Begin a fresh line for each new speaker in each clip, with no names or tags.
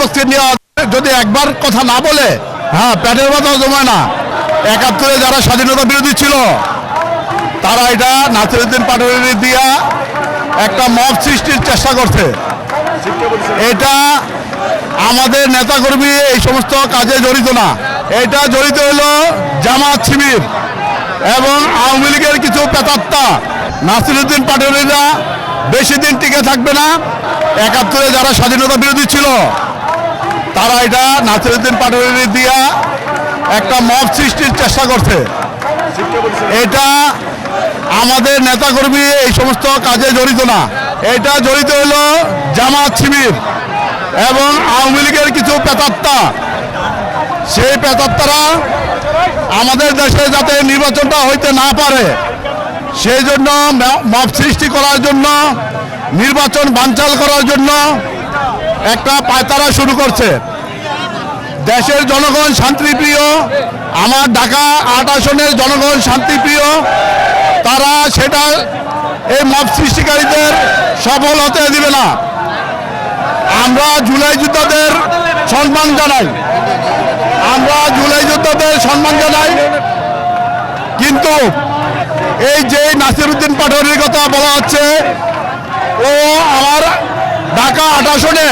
বস্তি নিয়ে যদি একবার কথা না বলে হ্যাঁ প্যাটের কথাও জমায় না। একাত্তরে যারা স্বাধীনতা বিরোধী ছিল, তারা এটা নাসিরুদ্দিন পাটোয়ারি দিয়া একটা মব সৃষ্টির চেষ্টা করছে। এটা আমাদের নেতাকর্মী এই সমস্ত কাজে জড়িত না। এটা জড়িত হলো জামাত শিবির এবং আওয়ামী লীগের কিছু পেতাত্তা নাসিরুদ্দিন পাটোয়ারিরা বেশি দিন টিকে থাকবে না। একাত্তরে যারা স্বাধীনতা বিরোধী ছিল তারা এটা নাসিরুদ্দিন পাটোয়ারি দিয়া একটা মব সৃষ্টির চেষ্টা করছে। এটা আমাদের নেতাকর্মী এই সমস্ত কাজে জড়িত না। এটা জড়িত হলো জামাত শিবির এবং আওয়ামী লীগের কিছু পেতাত্তা সেই পেতাত্তারা আমাদের দেশে যাতে নির্বাচনটা হইতে না পারে, সেই জন্য ম- মব সৃষ্টি করার জন্য, নির্বাচন বানচাল করার জন্য একটা পায়তারা শুরু করছে। দেশের জনগণ শান্তিপ্রিয়, আমার ঢাকা আট আসনের জনগণ শান্তিপ্রিয়, তারা সেটা এই মব সৃষ্টিকারীদের সফল হতে দিবে না। আমরা জুলাই যোদ্ধাদের সম্মান জানাই। আমরা জুলাই যোদ্ধাদের সম্মান জানাই। কিন্তু এই যে নাসিরুদ্দিন পাটোয়ারির কথা বলা হচ্ছে, ও আমার ঢাকা আট আসনে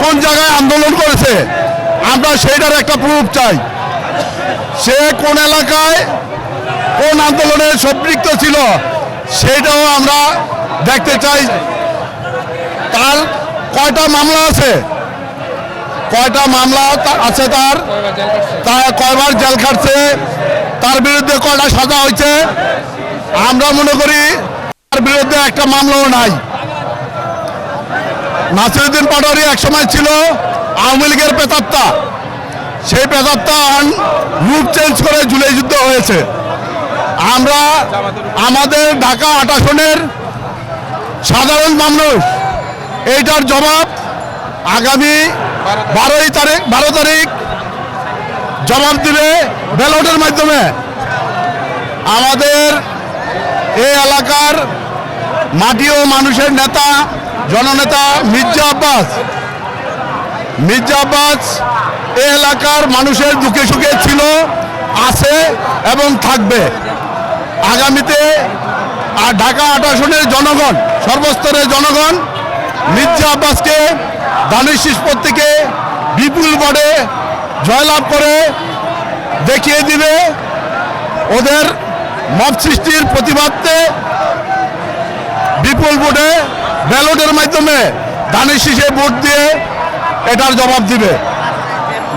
কোন জায়গায় আন্দোলন করেছে? আমরা সেইটার একটা প্রুফ চাই। সে কোন এলাকায় কোন আন্দোলনে সম্পৃক্ত ছিল, সেইটাও আমরা দেখতে চাই। তার কয়টা মামলা আছে? কয়টা মামলা আছে তার? তার কয়বার জেল খাটছে? তার বিরুদ্ধে কয়টা সাজা হয়েছে? আমরা মনে করি তার বিরুদ্ধে একটা মামলাও নাই। নাসিরুদ্দিন পাটোয়ারি একসময় ছিল আওয়ামী লীগের পেতাত্তা সেই পেতাত্তা রূপ চেঞ্জ করে জুলাই যুদ্ধ হয়েছে। আমরা আমাদের ঢাকা আট আসনের সাধারণ মানুষ, এইটার জবাব আগামী বারোই তারিখ, বারো তারিখ জবাব দিবে ব্যালটের মাধ্যমে। আমাদের এই এলাকার মাটি ও মানুষের নেতা জননেতা মির্জা আব্বাস। মির্জা আব্বাস এ এলাকার মানুষের দুঃখে সুখে ছিল, আছে এবং থাকবে। আগামীতে আর ঢাকা আট আসনের জনগণ, সর্বস্তরের জনগণ মির্জা আব্বাসকে দানিশ নিষ্পত্তিকে বিপুল ভোটে জয়লাভ করে দেখিয়ে দিবে। ওদের মত সৃষ্টির প্রতিবাদে বিপুল ভোটে ব্যালটের মাধ্যমে ধানের শীষে ভোট দিয়ে এটার জবাব দিবে।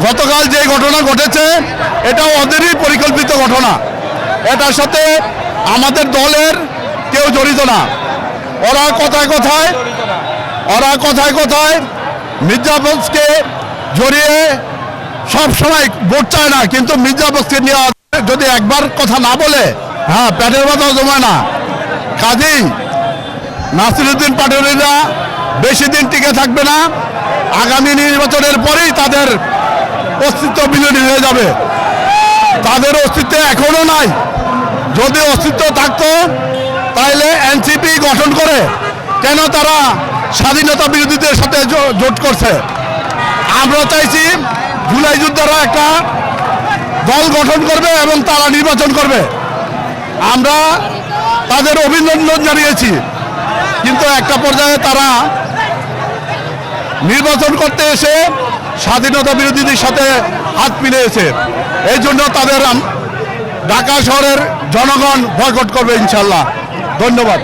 গতকাল যে ঘটনা ঘটেছে এটা ওদেরই পরিকল্পিত ঘটনা। এটার সাথে আমাদের দলের কেউ জড়িত না। ওরা কথায় কথায়, ওরা কথায় কথায় মির্জাফজকে জড়িয়ে সব সময় ভোট চায় না, কিন্তু মির্জাফজকে নিয়ে যদি একবার কথা না বলে হ্যাঁ প্যাটের কথাও জমায় না। কাজেই নাসিরুদ্দিন পাটোয়ারিরা বেশি দিন টিকে থাকবে না। আগামী নির্বাচনের পরেই তাদের অস্তিত্ব বিলীন হয়ে যাবে। তাদের অস্তিত্ব এখনও নাই। যদি অস্তিত্ব থাকতো তাহলে এনসিপি গঠন করে কেন তারা স্বাধীনতা বিরোধীদের সাথে জোট করছে? আমরা চাইছি জুলাই যোদ্ধারা একটা দল গঠন করবে এবং তারা নির্বাচন করবে। আমরা তাদের অভিনন্দন জানিয়েছি। কিন্তু একটা পর্যায়ে তারা নির্বাচন করতে এসে স্বাধীনতা বিরোধীদের সাথে হাত মিলিয়েছে। এই জন্য তাদের ঢাকা শহরের জনগণ বয়কট করবে ইনশাল্লাহ ধন্যবাদ।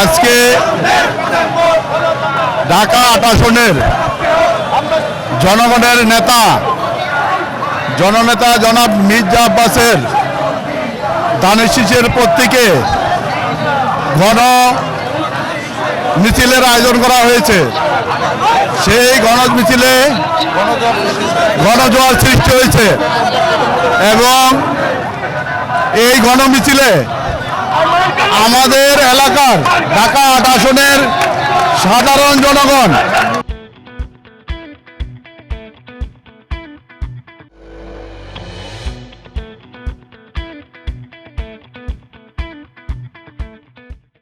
আজকে ঢাকা আট আসনের জনগণের নেতা জননেতা জনাব মির্জা আব্বাসের ধানের শীষের প্রত্যেকে গণ মিছিলের আয়োজন করা হয়েছে। সেই গণ মিছিলে গণজোয়ার সৃষ্টি হয়েছে এবং এই গণ মিছিলে আমাদের এলাকার ঢাকা আট আসনের সাধারণ জনগণ